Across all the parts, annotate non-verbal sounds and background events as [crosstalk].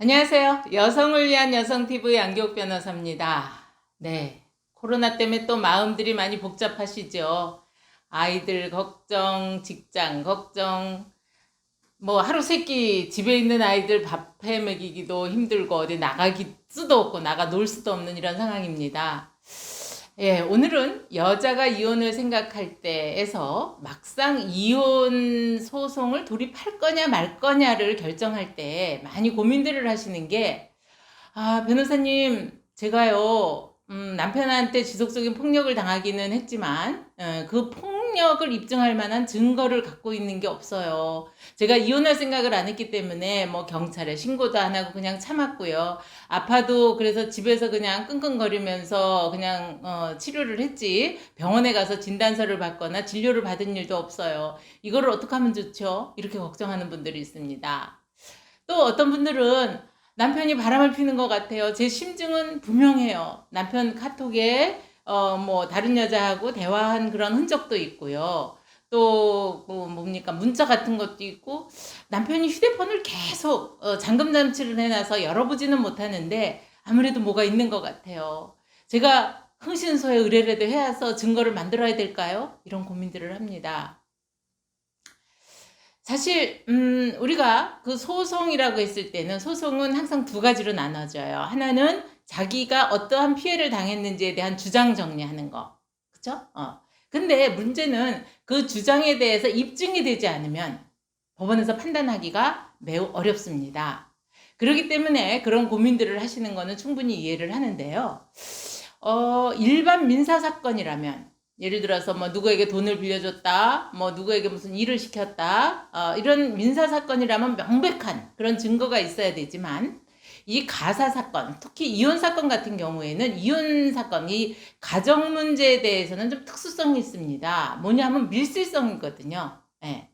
안녕하세요. 여성을 위한 여성TV 양교욱 변호사입니다. 네. 코로나 때문에 또 마음들이 많이 복잡하시죠. 아이들 걱정, 직장 걱정, 뭐 하루 세끼 집에 있는 아이들 밥 해 먹이기도 힘들고 어디 나가기 수도 없고 나가 놀 수도 없는 이런 상황입니다. 예, 오늘은 여자가 이혼을 생각할 때에서 막상 이혼 소송을 돌입할 거냐 말 거냐를 결정할 때 많이 고민들을 하시는 게, 아, 변호사님, 제가요, 음, 남편한테 지속적인 폭력을 당하기는 했지만, 어, 그 폭력을 입증할 만한 증거를 갖고 있는 게 없어요. 제가 이혼할 생각을 안 했기 때문에 뭐 경찰에 신고도 안 하고 그냥 참았고요. 아파도 그래서 집에서 그냥 끙끙거리면서 그냥 어, 치료를 했지 병원에 가서 진단서를 받거나 진료를 받은 일도 없어요. 이거를 어떻게 하면 좋죠? 이렇게 걱정하는 분들이 있습니다. 또 어떤 분들은 남편이 바람을 피는 것 같아요. 제 심증은 분명해요. 남편 카톡에 어, 뭐 다른 여자하고 대화한 그런 흔적도 있고요. 또, 뭐, 뭡니까, 문자 같은 것도 있고, 남편이 휴대폰을 계속 어, 잠금 장치를 해놔서 열어보지는 못하는데, 아무래도 뭐가 있는 것 같아요. 제가 흥신소에 의뢰라도 해서 증거를 만들어야 될까요? 이런 고민들을 합니다. 사실, 음, 우리가 그 소송이라고 했을 때는 소송은 항상 두 가지로 나눠져요. 하나는 자기가 어떠한 피해를 당했는지에 대한 주장 정리하는 거. 그쵸? 어. 근데 문제는 그 주장에 대해서 입증이 되지 않으면 법원에서 판단하기가 매우 어렵습니다. 그렇기 때문에 그런 고민들을 하시는 거는 충분히 이해를 하는데요. 어, 일반 민사 사건이라면 예를 들어서 뭐 누구에게 돈을 빌려줬다, 뭐 누구에게 무슨 일을 시켰다, 어, 이런 민사 사건이라면 명백한 그런 증거가 있어야 되지만 이 가사 사건, 특히 이혼 사건 같은 경우에는 이혼 사건 이 가정 문제에 대해서는 좀 특수성이 있습니다. 뭐냐면 밀실성이거든요. 예.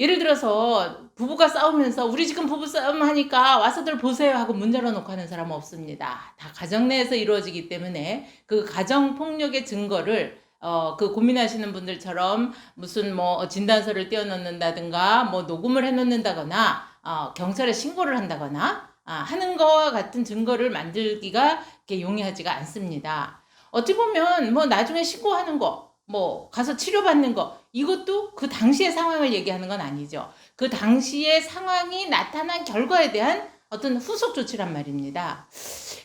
예를 들어서 부부가 싸우면서 우리 지금 부부 싸움 하니까 와서들 보세요 하고 문 열어놓고 하는 사람 은 없습니다. 다 가정 내에서 이루어지기 때문에 그 가정 폭력의 증거를 어, 그 고민하시는 분들처럼 무슨 뭐 진단서를 떼어놓는다든가 뭐 녹음을 해놓는다거나 어, 경찰에 신고를 한다거나 아, 하는 거와 같은 증거를 만들기가 이렇게 용이하지가 않습니다. 어찌 보면 뭐 나중에 신고하는 거, 뭐 가서 치료받는 거 이것도 그 당시의 상황을 얘기하는 건 아니죠. 그 당시의 상황이 나타난 결과에 대한 어떤 후속 조치란 말입니다.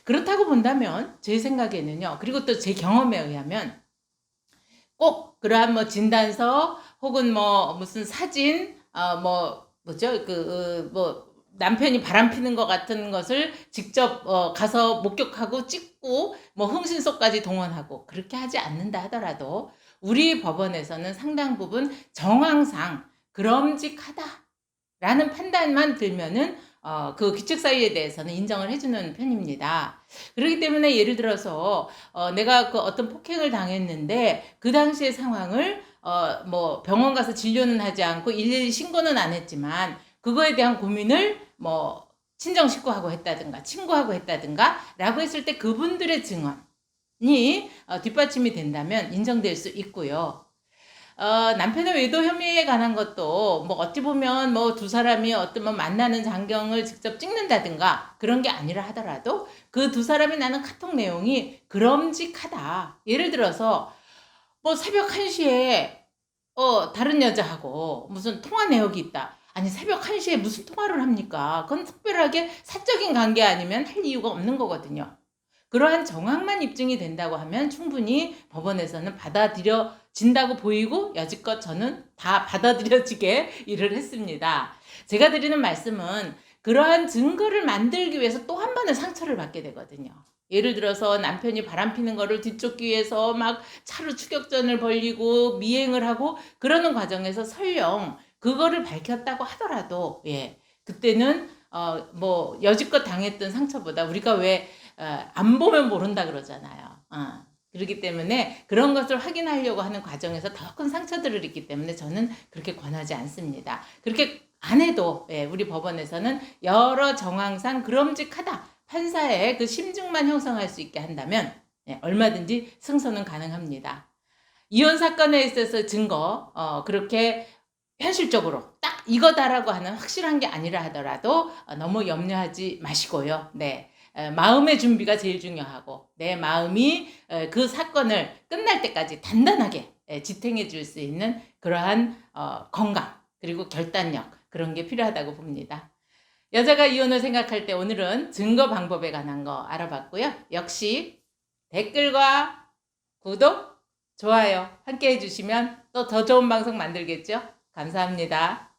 그렇다고 본다면 제 생각에는요. 그리고 또 제 경험에 의하면 꼭 그러한 뭐 진단서 혹은 뭐 무슨 사진 어뭐 뭐죠? 그뭐 남편이 바람 피는 것 같은 것을 직접 어, 가서 목격하고 찍고 뭐 흥신소까지 동원하고 그렇게 하지 않는다 하더라도 우리 법원에서는 상당 부분 정황상 그럼직하다라는 판단만 들면은 어, 그 규칙 사유에 대해서는 인정을 해주는 편입니다. 그렇기 때문에 예를 들어서 어, 내가 그 어떤 폭행을 당했는데 그 당시의 상황을 어, 뭐 병원 가서 진료는 하지 않고 일일이 신고는 안 했지만 그거에 대한 고민을 뭐 친정 식구하고 했다든가 친구하고 했다든가 라고 했을 때 그분들의 증언이 어, 뒷받침이 된다면 인정될 수 있고요. 어, 남편의 외도 혐의에 관한 것도 뭐 어찌 보면 뭐 두 사람이 어떤 뭐 만나는 장경을 직접 찍는다든가 그런 게 아니라 하더라도 그 두 사람이 나는 카톡 내용이 그럼직하다. 예를 들어서 뭐 새벽 1시에 어, 다른 여자하고 무슨 통화 내역이 있다. 아니 새벽 1시에 무슨 통화를 합니까? 그건 특별하게 사적인 관계 아니면 할 이유가 없는 거거든요. 그러한 정황만 입증이 된다고 하면 충분히 법원에서는 받아들여진다고 보이고 여지껏 저는 다 받아들여지게 [laughs] 일을 했습니다. 제가 드리는 말씀은 그러한 증거를 만들기 위해서 또 한 번의 상처를 받게 되거든요. 예를 들어서 남편이 바람 피는 거를 뒤쫓기 위해서 막 차로 추격전을 벌리고 미행을 하고 그러는 과정에서 설령 그거를 밝혔다고 하더라도 예 그때는 어 뭐 여지껏 당했던 상처보다 우리가 왜 안 어, 보면 모른다 그러잖아요. 어. 그렇기 때문에 그런 것을 확인하려고 하는 과정에서 더 큰 상처들을 입기 때문에 저는 그렇게 권하지 않습니다. 그렇게 안 해도 예, 우리 법원에서는 여러 정황상 그럼직하다 판사의 그 심증만 형성할 수 있게 한다면 예, 얼마든지 승소는 가능합니다. 이혼 사건에 있어서 증거 어, 그렇게 현실적으로 딱 이거다라고 하는 확실한 게 아니라 하더라도 어, 너무 염려하지 마시고요. 네. 에, 마음의 준비가 제일 중요하고 내 마음이 에, 그 사건을 끝날 때까지 단단하게 에, 지탱해 줄 수 있는 그러한 어, 건강 그리고 결단력 그런 게 필요하다고 봅니다. 여자가 이혼을 생각할 때 오늘은 증거 방법에 관한 거 알아봤고요. 역시 댓글과 구독, 좋아요 함께 해주시면 또 더 좋은 방송 만들겠죠? 감사합니다.